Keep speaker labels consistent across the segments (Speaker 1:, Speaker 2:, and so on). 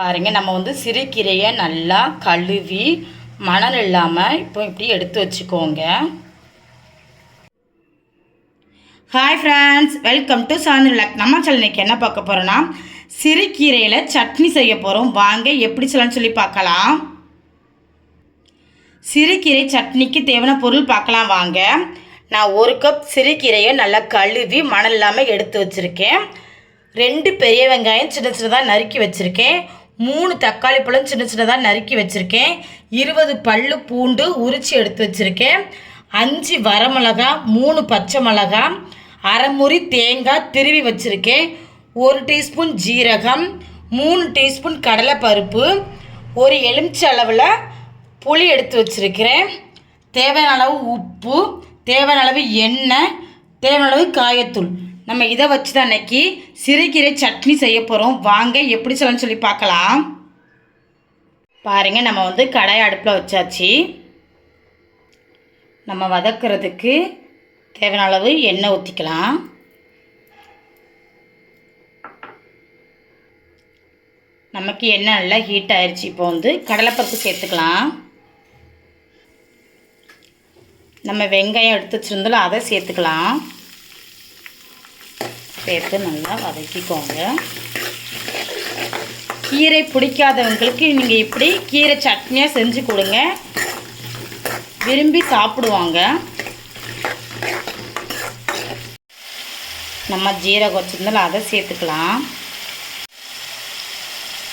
Speaker 1: பாருங்கள் நம்ம வந்து சிறுகீரையை நல்லா கழுவி மணல் இல்லாமல் இப்போ இப்படி எடுத்து வச்சுக்கோங்க. ஹாய் ஃப்ரெண்ட்ஸ் வெல்கம் டு சாந்திரலக் நம்ம சேனல் என்ன பார்க்க போகிறோன்னா சிறுகீரையில் சட்னி செய்ய போகிறோம் வாங்க எப்படி செய்யலாம்னு சொல்லி பார்க்கலாம். சிறுகீரை சட்னிக்கு தேவையான பொருள் பார்க்கலாம் வாங்க. நான் ஒரு கப் சிறுகீரையை நல்லா கழுவி மணல் இல்லாமல் எடுத்து வச்சுருக்கேன். ரெண்டு பெரிய வெங்காயம் சின்ன சின்னதாக நறுக்கி வச்சுருக்கேன். மூணு தக்காளி பழம் சின்ன சின்னதாக நறுக்கி வச்சுருக்கேன். இருபது பல்லு பூண்டு உரித்து எடுத்து வச்சுருக்கேன். அஞ்சு வரமிளகா மூணு பச்சை மிளகா அரைமுறி தேங்காய் திருவி வச்சுருக்கேன். ஒரு டீஸ்பூன் ஜீரகம் மூணு டீஸ்பூன் கடலைப்பருப்பு ஒரு எலுமிச்சை அளவில் புளி எடுத்து வச்சுருக்கிறேன். தேவையான அளவு உப்பு தேவையான அளவு எண்ணெய் தேவையான அளவு காயத்தூள். நம்ம இதை வச்சு தான் அன்னைக்கு சிறுகீரை சட்னி செய்ய போகிறோம் வாங்க எப்படி சொல்லணும்னு சொல்லி பார்க்கலாம். பாருங்கள் நம்ம வந்து கடாய் அடுப்பில் வச்சாச்சு. நம்ம வதக்கிறதுக்கு தேவையான அளவு எண்ணெய் ஊற்றிக்கலாம் நமக்கு எண்ணெய் நல்லா ஹீட் ஆயிடுச்சு இப்போ வந்து கடலைப்பருப்பு சேர்த்துக்கலாம். நம்ம வெங்காயம் எடுத்து வச்சுருந்தோம் அதை சேர்த்துக்கலாம். சேர்த்து நல்லா வதக்கிக்கோங்க. கீரை பிடிக்காதவங்களுக்கு நீங்கள் இப்படி கீரை சட்னியாக செஞ்சு கொடுங்க. விரும்பி சாப்பிடுவாங்க. நம்ம ஜீரகம் வச்சுருந்தாலும் அதை சேர்த்துக்கலாம்.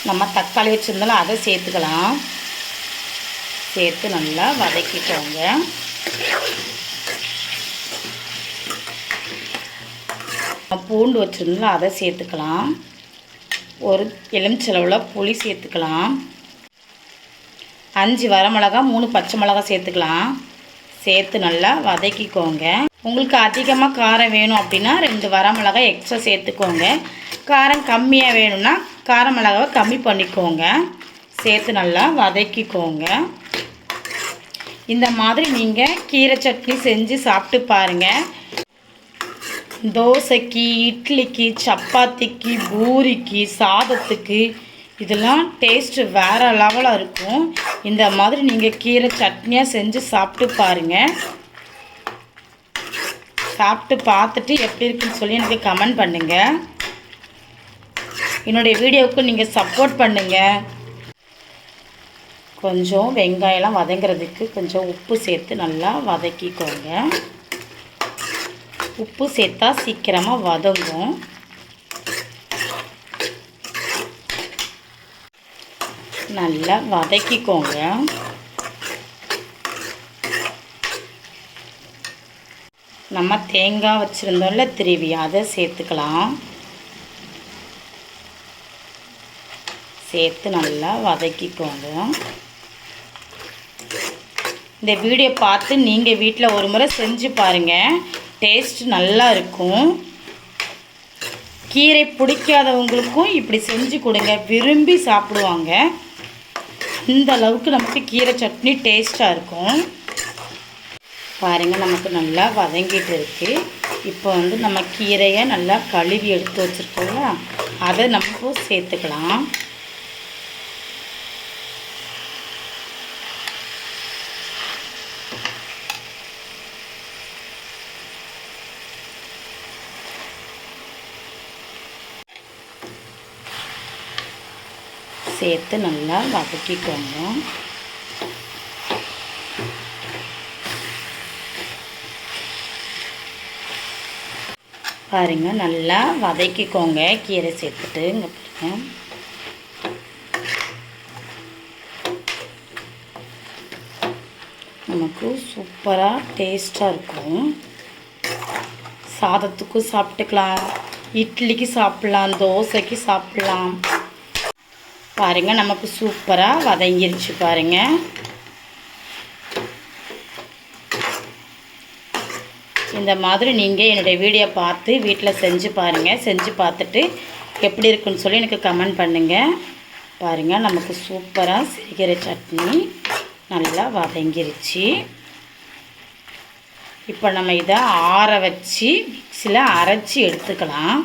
Speaker 1: நம்ம தக்காளி வச்சுருந்தாலும் அதை சேர்த்துக்கலாம். சேர்த்து நல்லா வதக்கிக்கோங்க. பூண்டு வச்சுருந்தோம் அதை சேர்த்துக்கலாம். ஒரு எலுமிச்சளவில் புளி சேர்த்துக்கலாம். அஞ்சு வரமிளகா மூணு பச்சை மிளகா சேர்த்துக்கலாம். சேர்த்து நல்லா வதக்கிக்கோங்க. உங்களுக்கு அதிகமாக காரம் வேணும் அப்படின்னா ரெண்டு வரமிளகா எக்ஸ்ட்ரா சேர்த்துக்கோங்க. காரம் கம்மியாக வேணும்னா கார மிளகாவை கம்மி பண்ணிக்கோங்க. சேர்த்து நல்லா வதக்கிக்கோங்க. இந்த மாதிரி நீங்கள் கீரை சட்னி செஞ்சு சாப்பிட்டு பாருங்கள் தோசைக்கு இட்லிக்கு சப்பாத்திக்கு பூரிக்கு சாதத்துக்கு இதெல்லாம் டேஸ்ட்டு வேறு லெவலாக இருக்கும். இந்த மாதிரி நீங்கள் கீரை சட்னியாக செஞ்சு சாப்பிட்டு பாருங்கள் சாப்பிட்டு பார்த்துட்டு எப்படி இருக்குன்னு சொல்லி எனக்கு கமெண்ட் பண்ணுங்கள் என்னுடைய வீடியோவுக்கு நீங்கள் சப்போர்ட் பண்ணுங்கள் கொஞ்சம் வெங்காயம்லாம் வதங்குறதுக்கு கொஞ்சம் உப்பு சேர்த்து நல்லா வதக்கிக்கோங்க. உப்பு சேர்த்தா சீக்கிரமாக வதங்கும். நல்லா வதக்கிக்கோங்க. நம்ம தேங்காய் வச்சுருந்தோம்ல திருவி அதை சேர்த்துக்கலாம். சேர்த்து நல்லா வதக்கிக்கோங்க. இந்த வீடியோ பார்த்து நீங்கள் வீட்டில் ஒரு முறை செஞ்சு பாருங்கள் டேஸ்ட் நல்லா இருக்கும். கீரை பிடிக்காதவங்களுக்கும் இப்படி செஞ்சு கொடுங்க. விரும்பி சாப்பிடுவாங்க. இந்த அளவுக்கு நமக்கு கீரை சட்னி டேஸ்ட்டாக இருக்கும். பாருங்கள் நமக்கு நல்லா வதங்கிட்டு இருக்குது இப்போ வந்து நம்ம கீரையை நல்லா கழுவி எடுத்து வச்சுருக்கோம்ல அதை நம்ம சேர்த்துக்கலாம். சேர்த்து நல்லா வதக்கிக்கோங்க. பாருங்க நல்லா வதக்கிக்கோங்க. கீரை சேர்த்துட்டு இங்கே பாருங்க. நமக்கு சூப்பராக டேஸ்ட்டாக இருக்கும். சாதத்துக்கும் சாப்பிட்டுக்கலாம். இட்லிக்கு சாப்பிட்லாம் தோசைக்கு சாப்பிட்லாம். பாருங்க நமக்கு சூப்பராக வதங்கிருச்சு பாருங்க. இந்த மாதிரி நீங்கள் என்னுடைய வீடியோ பார்த்து வீட்டில் செஞ்சு பாருங்கள் செஞ்சு பார்த்துட்டு எப்படி இருக்குன்னு சொல்லி எனக்கு கமெண்ட் பண்ணுங்கள் பாருங்கள் நமக்கு சூப்பராக சிறுகீரை சட்னி நல்லா வதங்கிருச்சு. இப்போ நம்ம இதை ஆற வச்சு மிக்சியில் அரைச்சி எடுத்துக்கலாம்.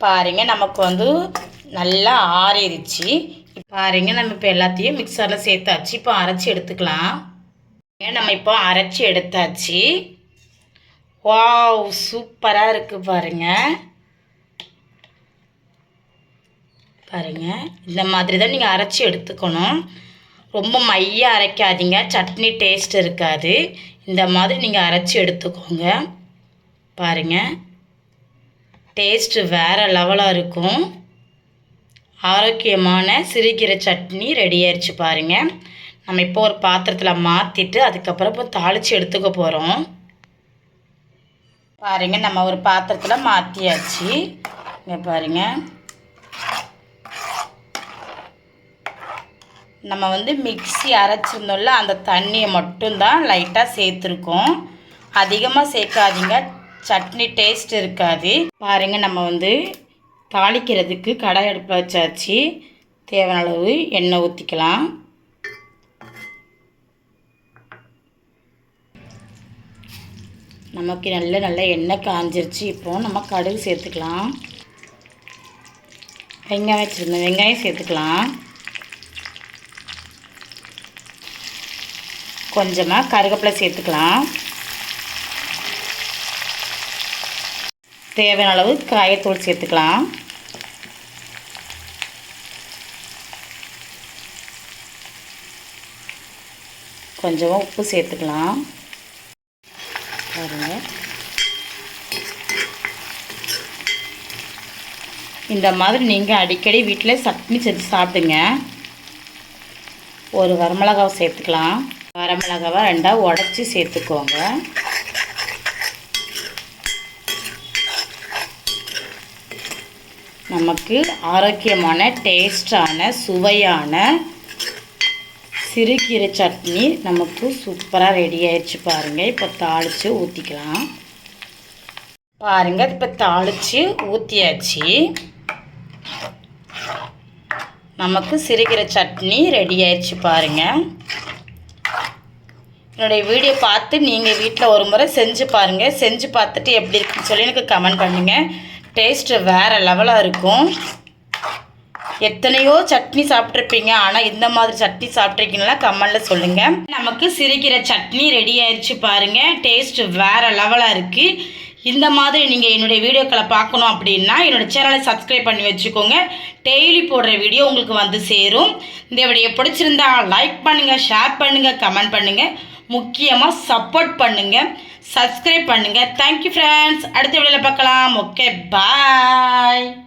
Speaker 1: பாருங்க நமக்கு வந்து நல்லா ஆறிடுச்சு. பாருங்க நம்ம இப்போ எல்லாத்தையும் மிக்சரில் சேர்த்தாச்சு. இப்போ அரைச்சி எடுத்துக்கலாம். நம்ம இப்போ அரைச்சி எடுத்தாச்சு. வாவ் சூப்பராக இருக்குது பாருங்க. பாருங்க இந்த மாதிரி தான் நீங்கள் அரைச்சி எடுத்துக்கணும். ரொம்ப மைய அரைக்காதீங்க. சட்னி டேஸ்ட் இருக்காது. இந்த மாதிரி நீங்கள் அரைச்சி எடுத்துக்கோங்க. பாருங்கள் டேஸ்ட்டு வேறு லெவலாக இருக்கும். ஆரோக்கியமான சிறுகீரை சட்னி ரெடி ஆயிடுச்சு பாருங்கள் நம்ம இப்போ ஒரு பாத்திரத்தில் மாற்றிட்டு அதுக்கப்புறம் இப்போ தாளித்து எடுத்துக்க போகிறோம் பாருங்கள் நம்ம ஒரு பாத்திரத்தில் மாற்றியாச்சு இங்கே பாருங்கள் நம்ம வந்து மிக்சி அரைச்சிருந்தோம்ல அந்த தண்ணியை மட்டும்தான் லைட்டாக சேர்த்துருக்கோம். அதிகமாக சேர்க்காதீங்க. சட்னி டேஸ்ட் இருக்காது. பாருங்கள் நம்ம வந்து தாளிக்கிறதுக்கு கடாய் அடுப்பில் வச்சாச்சு. தேவையான அளவு எண்ணெய் ஊற்றிக்கலாம் நமக்கு நல்ல நல்ல எண்ணெய் காஞ்சிருச்சு. இப்போ நம்ம கடுகு சேர்த்துக்கலாம். வெங்காயம் வச்சுருந்தோம் வெங்காயம் சேர்த்துக்கலாம். கொஞ்சமாக கருவேப்பிலை சேர்த்துக்கலாம். தேவையான அளவு காயத்தூள் சேர்த்துக்கலாம். கொஞ்சமாக உப்பு சேர்த்துக்கலாம். பாருங்க. இந்த மாதிரி நீங்கள் அடிக்கடி வீட்டில் சட்னி செஞ்சு சாப்பிடுங்க. ஒரு வரமிளகாவை சேர்த்துக்கலாம். வரமிளகாவை ரெண்டாக உடச்சி சேர்த்துக்கோங்க. நமக்கு ஆரோக்கியமான டேஸ்டான சுவையான சிறுகீரை சட்னி நமக்கு சூப்பராக ரெடி ஆயிடுச்சு பாருங்கள் இப்போ தாளித்து ஊற்றிக்கலாம் பாருங்கள் இப்போ தாளித்து ஊற்றியாச்சு நமக்கு சிறுகீரை சட்னி ரெடி ஆயிடுச்சு பாருங்கள் என்னுடைய வீடியோ பார்த்து நீங்கள் வீட்டில் ஒரு முறை செஞ்சு பாருங்கள் செஞ்சு பார்த்துட்டு எப்படி இருக்குன்னு சொல்லி எனக்கு கமெண்ட் பண்ணுங்கள் டேஸ்ட்டு வேறு லெவலாக இருக்கும். எத்தனையோ சட்னி சாப்பிட்ருப்பீங்க ஆனால் இந்த மாதிரி சட்னி சாப்பிட்ருக்கீங்களா கமெண்டில் சொல்லுங்கள் நமக்கு சிரிக்கிற சட்னி ரெடி ஆயிடுச்சு பாருங்கள் டேஸ்ட்டு வேறு லெவலாக இருக்குது இந்த மாதிரி நீங்கள் என்னுடைய வீடியோக்களை பார்க்கணும் அப்படின்னா என்னோடய சேனலை சப்ஸ்கிரைப் பண்ணி வச்சுக்கோங்க. டெய்லி போடுற வீடியோ உங்களுக்கு வந்து சேரும். இந்த வீடியோ பிடிச்சிருந்தா லைக் பண்ணுங்கள் ஷேர் பண்ணுங்கள் கமெண்ட் பண்ணுங்கள் முக்கியமாக சப்போர்ட் பண்ணுங்கள் சப்ஸ்கிரைப் பண்ணுங்கள் தேங்க்யூ ஃப்ரெண்ட்ஸ் அடுத்த வீடியோவில் பார்க்கலாம். Okay bye